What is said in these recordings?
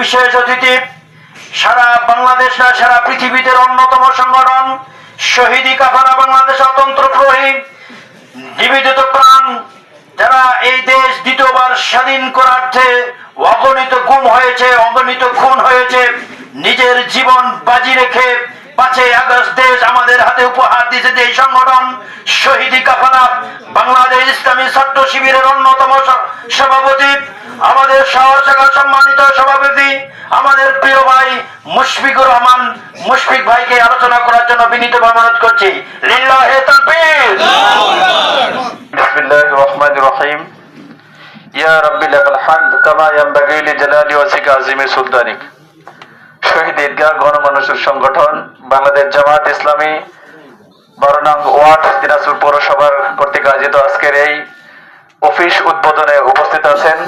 বিশেষ অতিথি সারা বাংলাদেশ না, সারা পৃথিবীতে অন্যতম সংগঠন, শহীদি কাফালা বাংলাদেশ অতন্ত্র প্রহী জীবিত প্রাণ, যারা এই দেশ দ্বিতীয়বার স্বাধীন করার্থে অগণিত গুম হয়েছে, অগণিত খুন হয়েছে, নিজের জীবন বাজি রেখে পাঁচই আগস্ট দেশ আমাদের হাতে উপহার দিয়েছে যে সংগঠন, শহীদি কাফালা বাংলাদেশ ইসলামী ছাত্র শিবিরের অন্যতম সভাপতি, আমাদের শাখা সম্মানিত সভাপতি আমাদের প্রিয় ভাই মুশফিকুর রহমান, মুশফিক ভাইকে আলোচনা করার জন্য বিনীত অনুরোধ করছি। লিল্লাহে তাকবীর! বিসমিল্লাহির রহমানির রহিম। ইয়া রাব্বি লাকাল হামদ কামা ইয়ানবাগি আযিমি সুলতানিক। শহীদ ঈদগাহ গণমানুষের সংগঠন, বাংলাদেশ জামাত ইসলামী দিনাজপুর পৌরসভার কর্তৃক আয়োজিত আজকের এই অফিস উদ্বোধনে উপস্থিত আছেন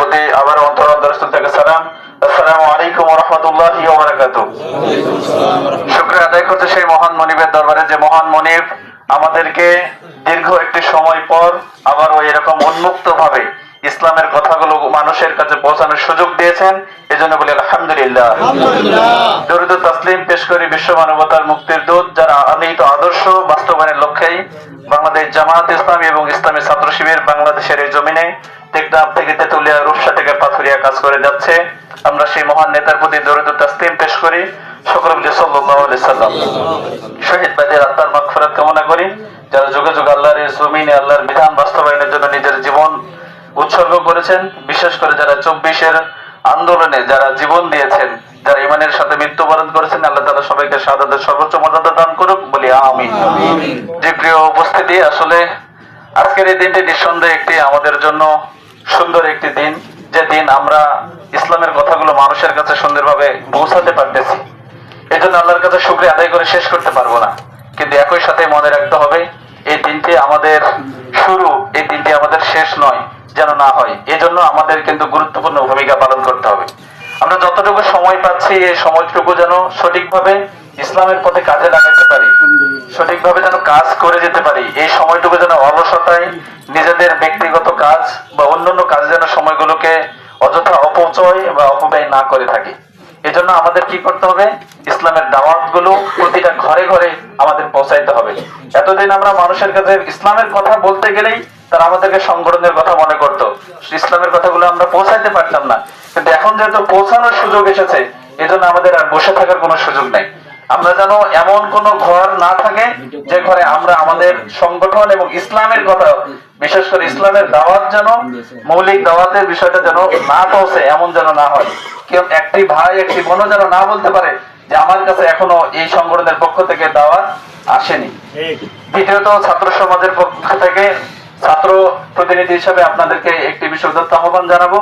প্রতি আবার অন্তর থেকে সালাম। আসসালামু আলাইকুম রহমতুল্লাহ শুক্রিয়া আদায় করতে সেই মহান মনিবের দরবারে যে মহান মনিব আমাদেরকে দীর্ঘ একটি সময় পর আবার ওই এরকম উন্মুক্ত ভাবে ইসলামের কথাগুলো মানুষের কাছে পৌঁছানোর সুযোগ দিয়েছেন। এজন্য বলি আলহামদুলিল্লাহ। দরিদ্র তাসলিম পেশ করি বিশ্ব মানবতার মুক্তির দূত যারা আনিত আদর্শ বাস্তবায়নের লক্ষ্যেই বাংলাদেশ জামাত ইসলামী এবং ইসলামী ছাত্র শিবির বাংলাদেশের এই জমিনে টেকনাফ থেকে তেতুলিয়া রূপসা থেকে পাথুরিয়া কাজ করে যাচ্ছে। আমরা সেই মহান নেতার প্রতি দরিদ্র তাসলিম পেশ করি। সাল্লাম। শহীদ ভাইদের আত্মার কামনা করি। যারা যুগে যুগে আল্লাহর জমিনে আল্লাহর বিধান বাস্তবায়নের জন্য নিজের জীবন উৎসর্গ করেছেন। বিশেষ করে যারা চব্বিশের আন্দোলনে যারা জীবন দিয়েছেন ইমানের সাথে মৃত্যুবরণ করেছেন আল্লাহ তালা সবাইকে সাদাদের সর্বোচ্চ মর্যাদা দান করুক বলি আমিন। যে প্রিয় উপস্থিতি আসলে আজকের এই দিনটি নিঃসন্দেহে একটি আমাদের জন্য সুন্দর একটি দিন। যে দিন আমরা ইসলামের কথাগুলো মানুষের কাছে সুন্দরভাবে পৌঁছাতে পারতেছি। এই জন্য আল্লাহর কাছে শুক্রিয়া আদায় করে শেষ করতে পারব না। কিন্তু একই সাথে মনে রাখতে হবে এই দিনটি আমাদের শুরু এই দিনটি আমাদের শেষ নয় যেন না হয়। এজন্য আমাদের কিন্তু গুরুত্বপূর্ণ ভূমিকা পালন করতে হবে। সময় পাচ্ছি এই সময়টুকু যেন সঠিকভাবে ইসলামের পথে কাজে লাগাতে পারি সঠিকভাবে যেন কাজ করে যেতে পারি এই সময়টুকু যেন অলসতায় নিজেদের ব্যক্তিগত কাজ বা অন্যান্য কাজে যেন সময়গুলোকে অযথা অপচয় বা অপব্যয় না করে থাকি। এজন্য আমাদের কি করতে হবে? ইসলামের দাওয়াতগুলো প্রতিটা ঘরে ঘরে আমাদের পৌঁছাইতে হবে। এতদিন আমরা মানুষের কাছে ইসলামের কথা বলতে গেলেই তারা আমাদেরকে সংগঠনের কথা মনে করতো। ইসলামের কথাগুলো আমরা পৌঁছাইতে পারতাম না। কিন্তু এখন যেহেতু পৌঁছানোর সুযোগ এসেছে এজন্য আমাদের আর বসে থাকার কোনো সুযোগ নেই। আমরা যেন এমন কোন ঘর না থাকে যে ঘরে আমরা আমাদের সংগঠন এবং ইসলামের কথা বিশেষ করে ইসলামের দাওয়াত যেন মৌলিক দাওয়াতের বিষয়টা যেন না পৌঁছে এমন যেন না হয়। কেউ একটি ভাই একটি বোনও যেন না বলতে পারে যে আমার কাছে এখনও এই সংগঠনের পক্ষ থেকে দাওয়াত আসেনি। দ্বিতীয়ত ছাত্র সমাজের পক্ষ থেকে ছাত্র প্রতিনিধি হিসেবে আপনাদেরকে একটি বিষয় আহ্বান জানাব।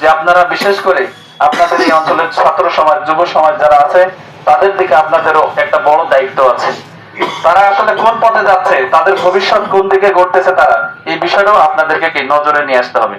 যে আপনারা বিশেষ করে আপনাদের এই অঞ্চলের ছাত্র সমাজ, যুব সমাজ যারা আছে, তাদের দিকে আপনাদেরও একটা বড় দায়িত্ব আছে। তারা আসলে কোন পথে যাচ্ছে, তাদের ভবিষ্যৎ কোন দিকে গড়তেছে তারা, এই বিষয়টাও আপনাদেরকে কি নজরে নিয়ে আসতে হবে।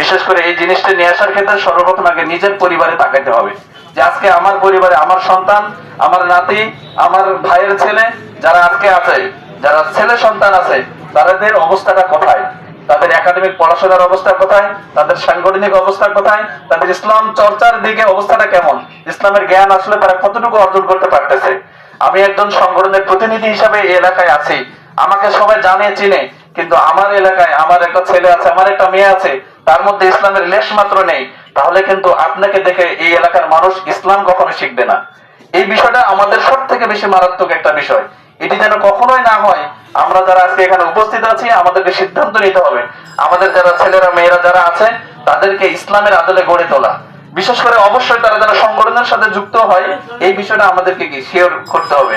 বিশেষ করে এই জিনিসটা নিয়ে আসার ক্ষেত্রে সর্বপ্রথম আগে নিজের পরিবারে তাকাইতে হবে। যে আজকে আমার পরিবারে আমার সন্তান, আমার নাতি, আমার ভাইয়ের ছেলে যারা আজকে আছে, যারা ছেলে সন্তান আছে তাদের অবস্থাটা কোথায়? তাদের একাডেমিক পড়াশোনার অবস্থা কোথায়? তাদের সাংগঠনিক অবস্থা কোথায়? তাদের ইসলাম চর্চার দিকে অবস্থাটা কেমন? ইসলামের জ্ঞান আসলে তারা কতটুকু অর্জন করতে পারতেছে? আমি একজন সংগঠনের প্রতিনিধি হিসাবে এই এলাকায় আছি। আমাকে সবাই জানে, চিনে। কিন্তু আমার এলাকায় আমার একটা ছেলে আছে, আমার একটা মেয়ে আছে। তার মধ্যে ইসলামের লেশ মাত্র নেই। তাহলে কিন্তু আপনাকে দেখে এই এলাকার মানুষ ইসলাম কখনো শিখবে না। এই বিষয়টা আমাদের সব থেকে বেশি মারাত্মক একটা বিষয়। এটি যেন কখনোই না হয় আমরা যারা আজকে এখানে উপস্থিত আছি আমাদেরকে সিদ্ধান্ত নিতে হবে। আমাদের যারা ছেলেরা মেয়েরা যারা আছে তাদেরকে ইসলামের আদলে গড়ে তোলা। বিশেষ করে অবশ্যই তারা যারা সংগঠনের সাথে যুক্ত হয় এই বিষয়টা আমাদেরকে কি শিওর করতে হবে।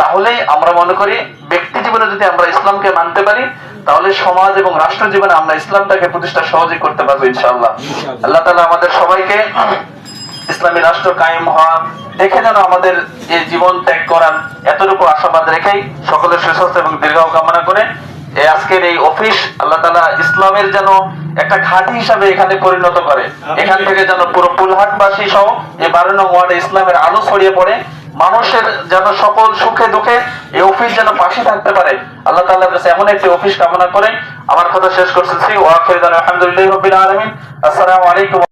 তাহলেই আমরা মনে করি ব্যক্তি জীবনে যদি আমরা ইসলামকে মানতে পারি তাহলে সমাজ এবং রাষ্ট্র জীবনে আমরা ইসলামটাকে প্রতিষ্ঠা সহজেই করতে পারব ইনশাআল্লাহ। আল্লাহ তালা আমাদের সবাইকে ইসলামী রাষ্ট্র কায়েম হওয়া দেখে যেন আমাদের এই জীবন ত্যাগ করার এতটুকু আশাবাদ রেখেই সকলের সুস্বাস্থ্য এবং দীর্ঘায়ু কামনা করে আজকের এই অফিস আল্লাহ তালা ইসলামের যেন একটা ঘাঁটি হিসাবে এখানে পরিণত করে। এখান থেকে যেন পুরো পুলহাটবাসী সহ এই বারো নং ওয়ার্ডে ইসলামের আলো ছড়িয়ে পড়ে। মানুষের যেন সকল সুখে দুঃখে এই অফিস যেন পাশে থাকতে পারে। আল্লাহ তাআলার কাছে এমন একটি অফিস কামনা করে। আমার কথা শেষ করতেছি ওয়াকিদান আলহামদুলিল্লাহি রাব্বিল আলামিন। আসসালামু আলাইকুম